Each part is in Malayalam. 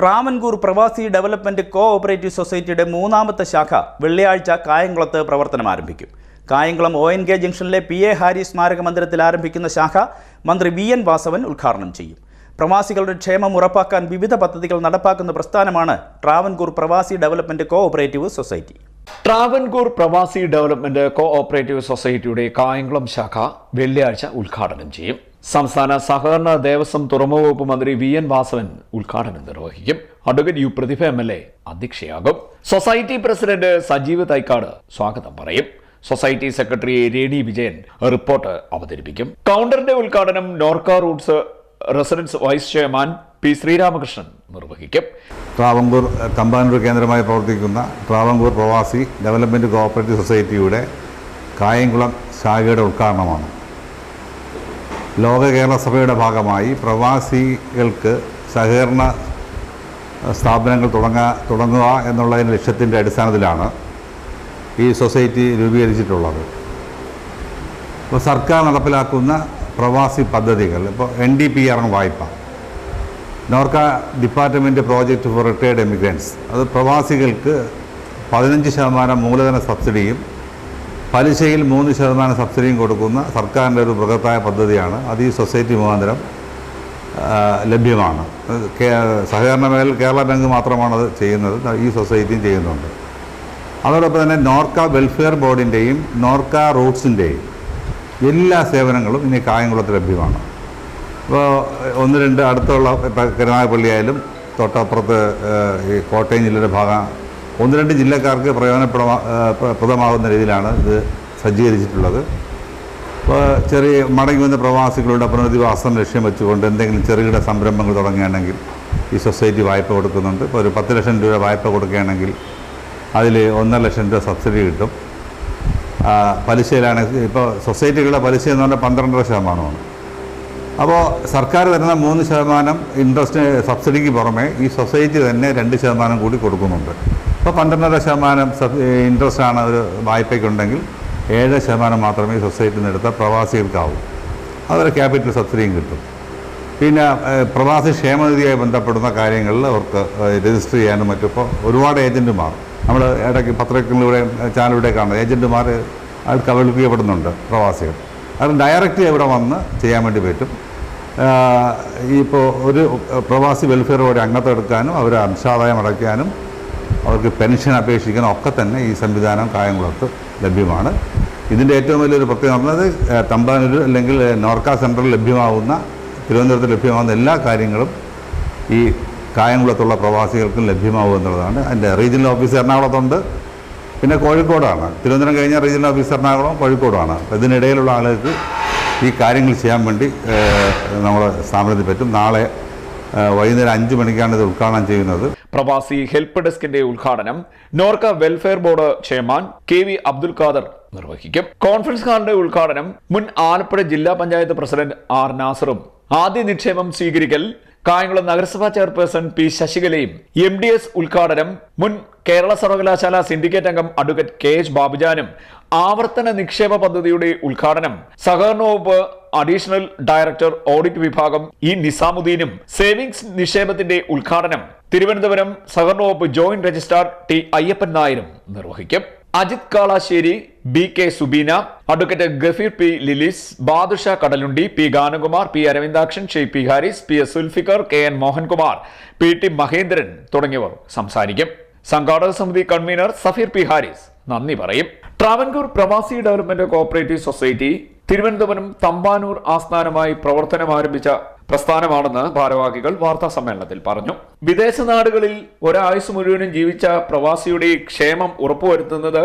ട്രാവൻകൂർ പ്രവാസി ഡെവലപ്മെന്റ് കോ ഓപ്പറേറ്റീവ് സൊസൈറ്റിയുടെ മൂന്നാമത്തെ ശാഖ വെള്ളിയാഴ്ച കായംകുളത്ത് പ്രവർത്തനം ആരംഭിക്കും. കായംകുളം ഒ എൻ കെ ജംഗ്ഷനിലെ പി എ ഹാരി സ്മാരക മന്ദിരത്തിൽ ആരംഭിക്കുന്ന ശാഖ മന്ത്രി വി എൻ വാസവൻ ഉദ്ഘാടനം ചെയ്യും. പ്രവാസികളുടെ ക്ഷേമം ഉറപ്പാക്കാൻ വിവിധ പദ്ധതികൾ നടപ്പാക്കുന്ന പ്രസ്ഥാനമാണ് ട്രാവൻകൂർ പ്രവാസി development cooperative society. Travancore പ്രവാസി ഡെവലപ്മെന്റ് കോ ഓപ്പറേറ്റീവ് സൊസൈറ്റിയുടെ കായംകുളം ശാഖ വെള്ളിയാഴ്ച ഉദ്ഘാടനം ചെയ്യും. സംസ്ഥാന സഹകരണ ദേവസ്വം തുറമുഖ വകുപ്പ് മന്ത്രി വി എൻ വാസവൻ ഉദ്ഘാടനം നിർവഹിക്കും. Advocate U Prathibha M L A അധ്യക്ഷയാകും. Society president Sajeev Thycaud സ്വാഗതം പറയും. Society secretary Reni Vijayan report അവതരിപ്പിക്കും. കൗണ്ടറിന്റെ ഉദ്ഘാടനം Norka roots residence vice chairman P Sreeramakrishnan നിർവഹിക്കും. ട്രാവങ്കൂർ കമ്പാനൂർ കേന്ദ്രമായി പ്രവർത്തിക്കുന്ന ട്രാവങ്കൂർ പ്രവാസി ഡെവലപ്മെന്റ് കോഓപ്പറേറ്റീവ് സൊസൈറ്റിയുടെ കായംകുളം ശാഖയുടെ ഉദ്ഘാടനമാണ്. ലോക കേരള സഭയുടെ ഭാഗമായി പ്രവാസികൾക്ക് സഹകരണ സ്ഥാപനങ്ങൾ തുടങ്ങാ തുടങ്ങുക എന്നുള്ളതിന്റെ ലക്ഷ്യത്തിന്റെ അടിസ്ഥാനത്തിലാണ് ഈ സൊസൈറ്റി രൂപീകരിച്ചിട്ടുള്ളത്. ഇപ്പോൾ സർക്കാർ നടപ്പിലാക്കുന്ന പ്രവാസി പദ്ധതികൾ ഇപ്പോൾ എൻ ഡി പി ആർ വായ്പ. Norka department project for retired emigrants. അത് പ്രവാസികൾക്ക് പതിനഞ്ച് ശതമാനം മൂലധന സബ്സിഡിയും പലിശയിൽ മൂന്ന് ശതമാനം സബ്സിഡിയും കൊടുക്കുന്ന സർക്കാരിന്റെ ഒരു ബൃഹത്തായ പദ്ധതിയാണ്. അത് ഈ സൊസൈറ്റി മുഖാന്തരം ലഭ്യമാണ്. സഹകരണ മേഖല കേരള ബാങ്ക് മാത്രമാണ് അത് ചെയ്യുന്നത്. ഈ സൊസൈറ്റിയും ചെയ്യുന്നുണ്ട്. അതോടൊപ്പം തന്നെ നോർക്ക വെൽഫെയർ ബോർഡിന്റെയും നോർക്ക റൂട്ട്സിന്റെയും എല്ലാ സേവനങ്ങളും ഇനി കായംകുളത്ത് ലഭ്യമാണ്. അപ്പോൾ ഒന്ന് രണ്ട് അടുത്തുള്ള കരുനാഗപ്പള്ളി ആയാലും തൊട്ടപ്പുറത്ത് ഈ കോട്ടയം ജില്ലയുടെ ഭാഗം ഒന്ന് രണ്ട് ജില്ലക്കാർക്ക് പ്രയോജനപ്രദമാകുന്ന രീതിയിലാണ് ഇത് സജ്ജീകരിച്ചിട്ടുള്ളത്. ഇപ്പോൾ ചെറിയ മടങ്ങി വന്ന പ്രവാസികളുടെ പുനരധിവാസം ലക്ഷ്യം വെച്ചുകൊണ്ട് എന്തെങ്കിലും ചെറുകിട സംരംഭങ്ങൾ തുടങ്ങുകയാണെങ്കിൽ ഈ സൊസൈറ്റി വായ്പ കൊടുക്കുന്നുണ്ട്. ഇപ്പോൾ ഒരു പത്ത് ലക്ഷം രൂപ വായ്പ കൊടുക്കുകയാണെങ്കിൽ അതിൽ ഒന്നര ലക്ഷം രൂപ സബ്സിഡി കിട്ടും. പലിശയിലാണ് ഇപ്പോൾ സൊസൈറ്റികളുടെ പലിശ എന്ന് പറഞ്ഞാൽ പന്ത്രണ്ടര ശതമാനമാണ്. അപ്പോൾ സർക്കാർ തരുന്ന മൂന്ന് ശതമാനം ഇൻട്രസ്റ്റ് സബ്സിഡിക്ക് പുറമെ ഈ സൊസൈറ്റി തന്നെ രണ്ട് ശതമാനം കൂടി കൊടുക്കുന്നുണ്ട്. അപ്പോൾ പന്ത്രണ്ടര ശതമാനം സബ് ഇൻട്രസ്റ്റ് ആണ് ഒരു വായ്പയ്ക്കുണ്ടെങ്കിൽ ഏഴ് ശതമാനം മാത്രമേ സൊസൈറ്റി സൊസൈറ്റിയിൽ നിന്ന് എടുത്ത പ്രവാസികൾക്കാവൂ. അതൊരു ക്യാപിറ്റൽ സബ്സിഡിയും കിട്ടും. പിന്നെ പ്രവാസി ക്ഷേമനിധിയായി ബന്ധപ്പെടുന്ന കാര്യങ്ങളിൽ അവർക്ക് രജിസ്റ്റർ ചെയ്യാനും മറ്റും ഇപ്പോൾ ഒരുപാട് ഏജന്റുമാർ നമ്മൾ ഇടയ്ക്ക് പത്രങ്ങളിലൂടെ ചാനലിലൂടെ കാണുന്നത് ഏജന്റുമാർ അവർക്ക് കബളിപ്പിക്കപ്പെടുന്നുണ്ട് പ്രവാസികൾ. അത് ഡയറക്റ്റ് ഇവിടെ വന്ന് ചെയ്യാൻ വേണ്ടി പറ്റും. ഇപ്പോൾ ഒരു പ്രവാസി വെൽഫെയർ ബോർഡ് അംഗത്തെടുക്കാനും അവരെ അംശാദായം അടയ്ക്കാനും അവർക്ക് പെൻഷൻ അപേക്ഷിക്കണം ഒക്കെ തന്നെ ഈ സംവിധാനം കായംകുളത്ത് ലഭ്യമാണ്. ഇതിന്റെ ഏറ്റവും വലിയൊരു പ്രത്യേകത പറഞ്ഞത് തമ്പാനൂർ അല്ലെങ്കിൽ നോർക്ക സെന്ററിൽ ലഭ്യമാവുന്ന തിരുവനന്തപുരത്ത് ലഭ്യമാകുന്ന എല്ലാ കാര്യങ്ങളും ഈ കായംകുളത്തുള്ള പ്രവാസികൾക്കും ലഭ്യമാവും എന്നുള്ളതാണ്. അതിന്റെ റീജിയണൽ ഓഫീസ് എറണാകുളത്തുണ്ട്. പിന്നെ കോഴിക്കോടാണ്. തിരുവനന്തപുരം കഴിഞ്ഞാൽ റീജിയണൽ ഓഫീസ് എറണാകുളം കോഴിക്കോടാണ്. ഇതിനിടയിലുള്ള ആളുകൾക്ക് ഈ കാര്യങ്ങൾ ചെയ്യാൻ വേണ്ടി നമ്മൾ സ്ഥാപനത്തിൽ പറ്റും. നാളെ വൈകുന്നേരം അഞ്ച് മണിക്കാണ് ഇത് ഉദ്ഘാടനം ചെയ്യുന്നത്. പ്രവാസി ഹെൽപ്പ് ഡെസ്കിന്റെ ഉദ്ഘാടനം Norka welfare board chairman K V Abdul Khader നിർവഹിക്കും. കോൺഫറൻസ് ഹാളിന്റെ ഉദ്ഘാടനം മുൻ ആലപ്പുഴ ജില്ലാ പഞ്ചായത്ത് പ്രസിഡന്റ് ആർ നാസറും. ആദ്യ നിക്ഷേപം സ്വീകരിക്കൽ കായംകുളം നഗരസഭാ ചെയർപേഴ്സൺ പി ശശികലയും. എം ഡി എസ് ഉദ്ഘാടനം മുൻ കേരള സർവകലാശാല സിൻഡിക്കേറ്റ് അംഗം അഡ്വക്കേറ്റ് കെ എച്ച് ബാബുജാനും. ആവർത്തന നിക്ഷേപ പദ്ധതിയുടെ ഉദ്ഘാടനം സഹകരണ വകുപ്പ് അഡീഷണൽ ഡയറക്ടർ ഓഡിറ്റ് വിഭാഗം ഇ നിസാമുദ്ദീനും. സേവിങ്സ് നിക്ഷേപത്തിന്റെ ഉദ്ഘാടനം തിരുവനന്തപുരം സഹകരണ വകുപ്പ് ജോയിന്റ് രജിസ്ട്രാർ ടി അയ്യപ്പൻ നായരും നിർവഹിക്കും. Ajith Kalassery B K Subeena advocate Gafeer P Lilis Badusha Kadalundi P Ganakumar P Aravindakshan Shey P Haris P S Sulfikar K N Mohankumar P T Mahendran തുടങ്ങിയവർ സംസാരിക്കും. സംഘാടക സമിതി കൺവീനർ സഫീർ പി ഹാരിസ് നന്ദി പറയും. ട്രാവൻകൂർ പ്രവാസി development cooperative society Thiruvananthapuram Thampanoor ആസ്ഥാനമായി പ്രവർത്തനം ആരംഭിച്ച പ്രസ്ഥാനമാണെന്ന് ഭാരവാഹികൾ വാർത്താ സമ്മേളനത്തിൽ പറഞ്ഞു. വിദേശ നാടുകളിൽ ഒരായുസ് മുഴുവനും ജീവിച്ച പ്രവാസിയുടെ ക്ഷേമം ഉറപ്പുവരുത്തുന്നത്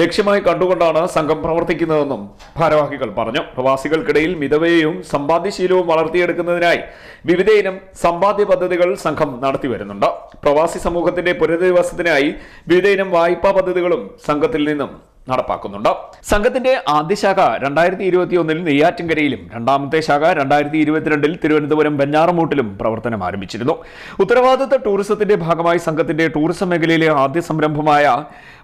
ലക്ഷ്യമായി കണ്ടുകൊണ്ടാണ് സംഘം പ്രവർത്തിക്കുന്നതെന്നും ഭാരവാഹികൾ പറഞ്ഞു. പ്രവാസികൾക്കിടയിൽ മിതവ്യയും സമ്പാദ്യശീലവും വളർത്തിയെടുക്കുന്നതിനായി വിവിധ ഇനം സമ്പാദ്യ പദ്ധതികൾ സംഘം നടത്തിവരുന്നുണ്ട്. പ്രവാസി സമൂഹത്തിന്റെ പുനരധിവാസത്തിനായി വിവിധ ഇനം വായ്പാ പദ്ധതികളും സംഘത്തിൽ നിന്നും നടപ്പാക്കുന്നുണ്ട്. സംഘത്തിന്റെ ആദ്യ ശാഖ രണ്ടായിരത്തി ഇരുപത്തി ഒന്നിൽ നെയ്യാറ്റിൻകരയിലും രണ്ടാമത്തെ ശാഖ രണ്ടായിരത്തി ഇരുപത്തിരണ്ടിൽ തിരുവനന്തപുരം വെഞ്ഞാറമൂട്ടിലും പ്രവർത്തനം ആരംഭിച്ചിരുന്നു. ഉത്തരവാദിത്ത ടൂറിസത്തിന്റെ ഭാഗമായി സംഘത്തിന്റെ ടൂറിസം മേഖലയിലെ ആദ്യ സംരംഭമായ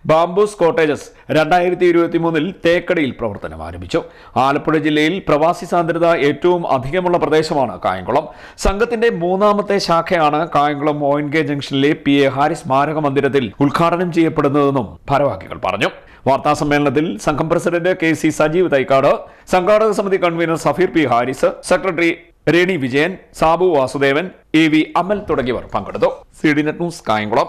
ബാംബൂസ് കോട്ടേജസ് രണ്ടായിരത്തി ഇരുപത്തി മൂന്നിൽ തേക്കടിയിൽ പ്രവർത്തനം ആരംഭിച്ചു. ആലപ്പുഴ ജില്ലയിൽ പ്രവാസി സാന്ദ്രത ഏറ്റവും അധികമുള്ള പ്രദേശമാണ് കായംകുളം. സംഘത്തിന്റെ മൂന്നാമത്തെ ശാഖയാണ് കായംകുളം ഒ കെ ജംഗ്ഷനിലെ പി എ ഹാരി സ്മാരക മന്ദിരത്തിൽ ഉദ്ഘാടനം ചെയ്യപ്പെടുന്നതെന്നും ഭാരവാഹികൾ പറഞ്ഞു. വാർത്താ സമ്മേളനത്തിൽ സംഘം president K C Sajeev Thykkad സംഘാടക സമിതി convener Safeer P Haris secretary Reni Vijayan Sabu Vasudevan A V Amal തുടങ്ങിയവർ പങ്കെടുത്തു. C D net news Kayamkulam.